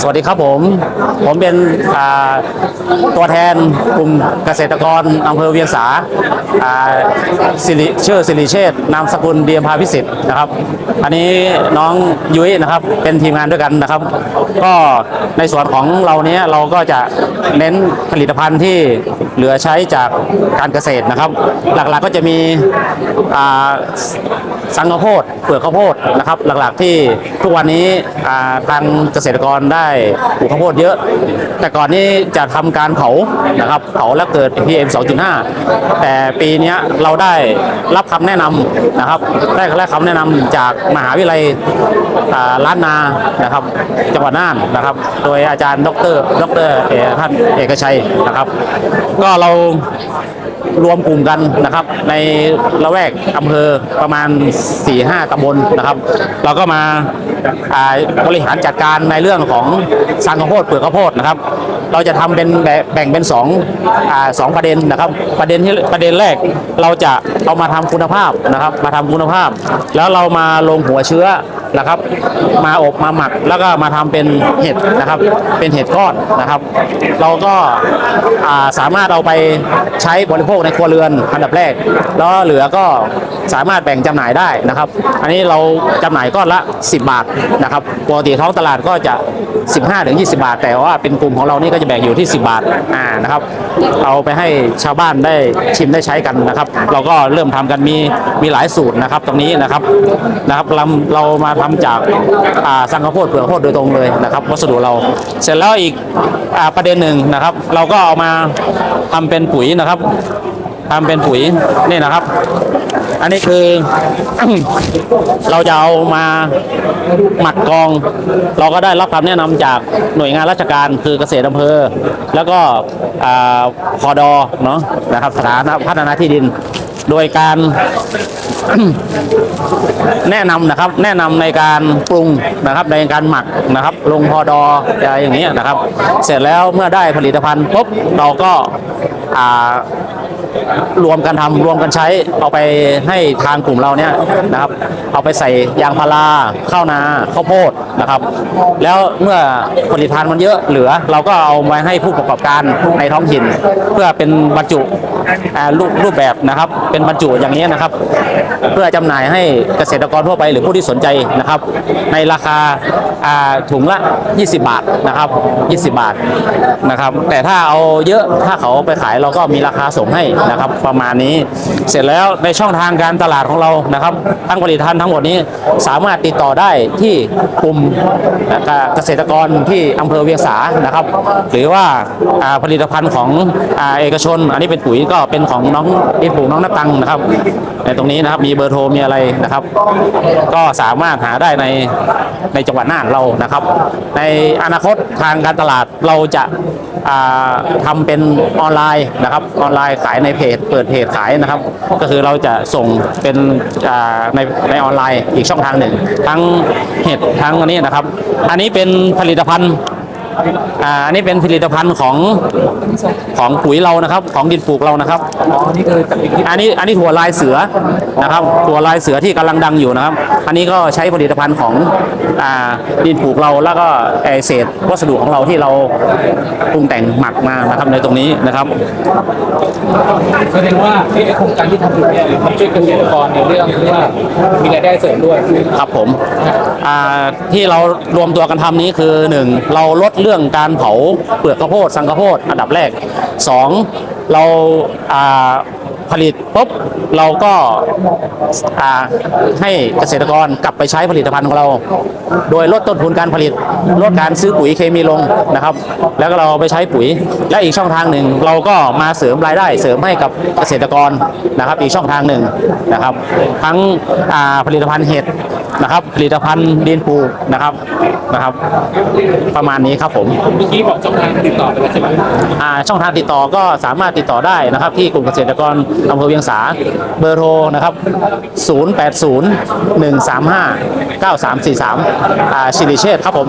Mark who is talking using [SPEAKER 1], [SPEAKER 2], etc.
[SPEAKER 1] สวัสดีครับผม ผมเป็นตัวแทนกลุ่มเกษตรกรอำเภอเวียงสาสิริชื่อสิริเชษนามสกุลเดียมพาพิสิทธิ์นะครับ อันนี้น้องยุ้ยนะครับ เป็นทีมงานด้วยกันนะครับ ก็ในส่วนของเราเนี้ยเราก็จะเน้นผลิตภัณฑ์ที่เหลือใช้จากการเกษตรนะครับ หลักๆก็จะมีสังข้าวโพดเปลือกข้าวโพดนะครับ หลักๆที่ทุกวันนี้ทางเกษตรกรได้ปลูกข้าวโพดเยอะ แต่ก่อนนี้จะทำการเผานะครับเผาแล้วเกิด PM 2.5 แต่ปีนี้เราได้รับคำแนะนำนะครับได้รับคำแนะนำจากมหาวิทยาลัยล้านนานะครับจังหวัดน่านนะครับ โดยอาจารย์ ดร ดรเอกท่านเอกชัยนะครับก็เรารวมกลุ่มกันนะครับ ในละแวกอำเภอประมาณ 4-5ตำบลนะครับ เราก็มาบริหารจัดการในเรื่องของสังข้าวโพดเปลือกข้าวโพดนะครับ เราจะทำเป็นแบ่งเป็น2องสองประเด็นนะครับ ประเด็นที่ประเด็นแรกเราจะเอามาทำคุณภาพนะครับ มาทำคุณภาพ แล้วเรามาลงหัวเชื้อ นะครับ มาอบมาหมักแล้วก็มาทำเป็นเห็ดนะครับ เป็นเห็ดก้อนนะครับ เราก็าสามารถเอาไปใช้บริโภคในครัวเรือนอันดับแรก แล้วเหลือก็สามารถแบ่งจำหน่ายได้นะครับ อันนี้เราจำหน่ายก้อนละ 10 บาทนะครับปกติท้องตลาดก็จะ 15ถึง20 บาท แต่ว่าเป็นกลุ่มของเรานี่ก็จะแบ่งอยู่ที่ 10 บาทอ่านะครับ เอาไปให้ชาวบ้านได้ชิมได้ใช้กันนะครับ เราก็เริ่มทำกันมีมีหลายสูตรนะครับ ตรงนี้นะครับนะครับเราเรามาทำจากอ่าสังข้าวโพดเปลือกข้าวโพดโดยตรงเลยนะครับวัสดุเราเสร็จแล้วอีกอประเด็นหนึ่งนะครับ เราก็เอามาทำเป็นปุ๋ยนะครับทำเป็นปุ๋ยนี่นะครับ อันนี้คือเราจะเอามาหมักกอง เราก็ได้รับคำแนะนำจากหน่วยงานราชการคือเกษตรอำเภอ แล้วก็อ่าพอดอเนาะนะครับสถานพัฒนาที่ดิน โดยการ แนะนำนะครับ แนะนำในการปรุงนะครับ ในการหมักนะครับ ลงพอดออะไรอย่างเงี้ยนะครับ เสร็จแล้วเมื่อได้ผลิตภัณฑ์ปุ๊บเราก็รวมกันทำรวมกันใช้เอาไปให้ทางกลุ่มเราเนี่ยนะครับ เอาไปใส่ยางพาราข้าวนาข้าวโพดนะครับ แล้วเมื่อผลิตภัณฑ์มันเยอะเหลือ เราก็เอามาให้ผู้ประกอบการในท้องถิ่น เพื่อเป็นบรรจุรูปรูปแบบนะครับเป็นบรรจุอย่างนี้นะครับ เพื่อจำหน่ายให้เกษตรกรทั่วไปหรือผู้ที่สนใจนะครับ ในราคาาถุงละ 20 บาทนะครับ 20 บาทนะครับ แต่ถ้าเอาเยอะถ้าเขาไปขายเราก็มีราคาส่งให้นะครับ ประมาณนี้ เสร็จแล้วในช่องทางการตลาดของเรานะครับทั้งผลิตภัณฑ์ทั้งหมดนี้สามารถติดต่อได้ที่กลุ่มเกษตรกรที่อำเภอเวียงสานะครับ หรือว่าาผลิตภัณฑ์ของอเอกชน อันนี้เป็นปุ๋ยก็เป็นของน้องดินปลูกน้องนับตังนะครับ ในตรงนี้นะครับมีเบอร์โทรมีอะไรนะครับ ก็สามารถหาได้ในในจังหวัดน่านเรานะครับ ในอนาคตทางการตลาดเราจะาทำเป็นออนไลน์นะครับออนไลน์ขายในเพจ เปิดเพจขายนะครับ ก็คือเราจะส่งเป็นในในออนไลน์อีกช่องทางหนึ่ง ทั้งเห็ดทั้งอันนี้นะครับ อันนี้เป็นผลิตภัณฑ์ อ่าอันนี้เป็นผลิตภัณฑ์ของของปุ๋ยเรานะครับ ของดินปลูกเรานะครับ
[SPEAKER 2] อ๋อนี่คือจากอีกที่
[SPEAKER 1] อันนี้อันนี้ถั่วลายเสือนะครับถั่วลายเสือที่กำลังดังอยู่นะครับ อันนี้ก็ใช้ผลิตภัณฑ์ของอ่าดินปลูกเราแล้วก็ไอเศษวัสดุของเราที่เราปรุงแต่งหมักมานะครับในตรงนี้นะครับ
[SPEAKER 2] แสดงว่าไอ้โครงการที่ทำอยู่เนี่ยมันช่วยเกษตรกรในเรื่องที่ว่ามีรายได้เสริมด้วย
[SPEAKER 1] ครับผมอ่าที่เรารวมตัวกันทำนี้คือหนึ่งเราลดเรื่องื่องการเผาเปลือกข้าวโพดสังข้าวโพดอันดับแรกสองเราอ่า ผลิตปุ๊บเราก็อ่าให้เกษตรกรกลับไปใช้ผลิตภัณฑ์ของเรา โดยลดต้นทุนการผลิตลดการซื้อปุ๋ยเคมีลงนะครับ แล้วก็เราเอาไปใช้ปุ๋ย และอีกช่องทางหนึ่ง เราก็มาเสริมรายได้ เสริมให้กับเกษตรกรนะครับ อีกช่องทางหนึ่งนะครับ ทั้งอ่าผลิตภัณฑ์เห็ดนะครับผลิตภัณฑ์ดินปลูกนะครับนะครับ ประมาณนี้ครับผม
[SPEAKER 2] เมื่อกี้บอกช่องทางติดต่อไปแล้วใช่ไหม
[SPEAKER 1] อ่าช่องทางติดต่อก็สามารถติดต่อได้นะครับ ที่กลุ่มเกษตรกรอำเภอเวียงสา เบอร์โทรนะครับ 080 135 9343อ่าชิริเชษฐ์ครับผม